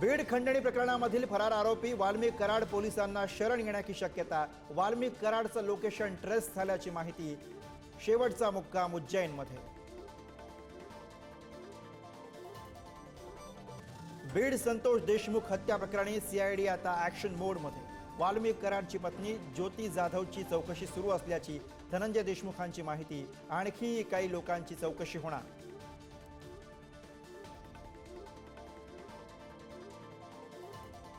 बीड खंडणी प्रकरणामधील फरार आरोपी वाल्मिक कराड पोलिसांना शरण येण्याची शक्यता वाल्मिक कराडचं लोकेशन ट्रेस झाल्याची माहिती शेवटचा मुक्काम उज्जैनमध्ये. बीड संतोष देशमुख हत्या प्रकरणी सीआयडी आता ऍक्शन मोडमध्ये वाल्मिक कराडची पत्नी ज्योती जाधवची चौकशी सुरू असल्याची धनंजय देशमुखांची माहिती आणखी काही लोकांची चौकशी होणार.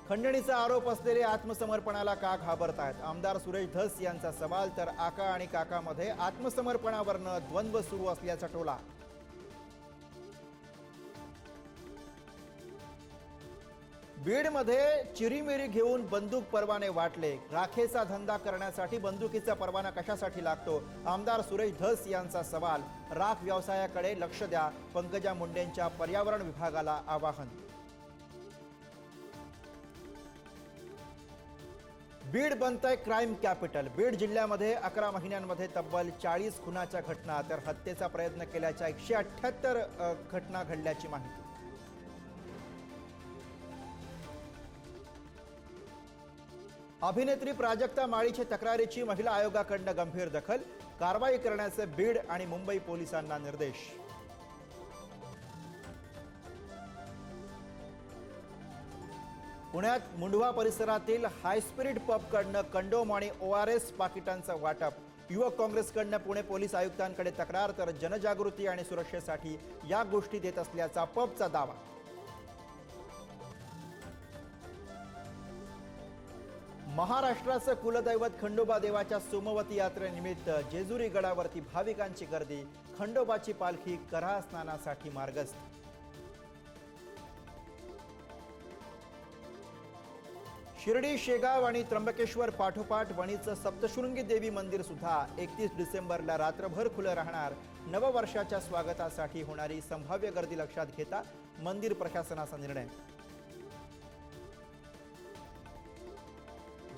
खंडणीचा आरोप असलेले आत्मसमर्पणाला का घाबरतायत? आमदार सुरेश धस यांचा सवाल तर आका आणि काकामध्ये आत्मसमर्पणावरनं द्वंद्व सुरू असल्याचा टोला. बीडमध्ये चिरीमिरी घेऊन बंदूक परवाने वाटले. राखेचा धंदा करण्यासाठी बंदुकीचा परवाना कशासाठी लागतो? आमदार सुरेश धस यांचा सवाल. राख व्यवसायाकडे लक्ष द्या. पंकजा मुंडेंच्या पर्यावरण विभागाला आवाहन. बीड बनतंय क्राईम कॅपिटल. बीड जिल्ह्यामध्ये अकरा महिन्यांमध्ये तब्बल चाळीस खुनाच्या घटना तर हत्येचा प्रयत्न केल्याच्या एकशे अठ्ठ्याहत्तर घटना घडल्याची माहिती. अभिनेत्री प्राजक्ता माळीच्या तक्रारीची महिला आयोगाकडनं गंभीर दखल कारवाई करण्याचे बीड आणि मुंबई पोलिसांना निर्देश. पुण्यात मुंडवा परिसरातील हायस्पिरिट पबकडनं कंडोम आणि ओ आर एस पाकिटांचं वाटप. युवक काँग्रेसकडनं पुणे पोलीस आयुक्तांकडे तक्रार तर जनजागृती आणि सुरक्षेसाठी या गोष्टी देत असल्याचा पबचा दावा. महाराष्ट्राचं कुलदैवत खंडोबा देवाच्या सोमवती यात्रेनिमित्त जेजुरी गडावरती भाविकांची गर्दी खंडोबाची पालखी करा स्नानासाठी मार्गस्थ शिर्डी शेगाव आणि त्र्यंबकेश्वर पाठोपाठ वणीचं सप्तशृंगी देवी मंदिर सुद्धा एकतीस डिसेंबरला रात्रभर खुलं राहणार. नववर्षाच्या स्वागतासाठी होणारी संभाव्य गर्दी लक्षात घेता मंदिर प्रशासनाचा निर्णय.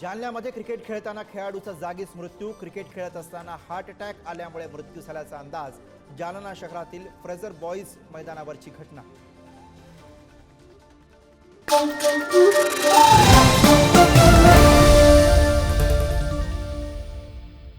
जालन्यामध्ये क्रिकेट खेळताना खेळाडूचा जागीच मृत्यू क्रिकेट खेळत असताना हार्ट अटॅक आल्यामुळे मृत्यू झाल्याचा अंदाज जालना शहरातील फ्रेझर बॉईज मैदानावरची घटना.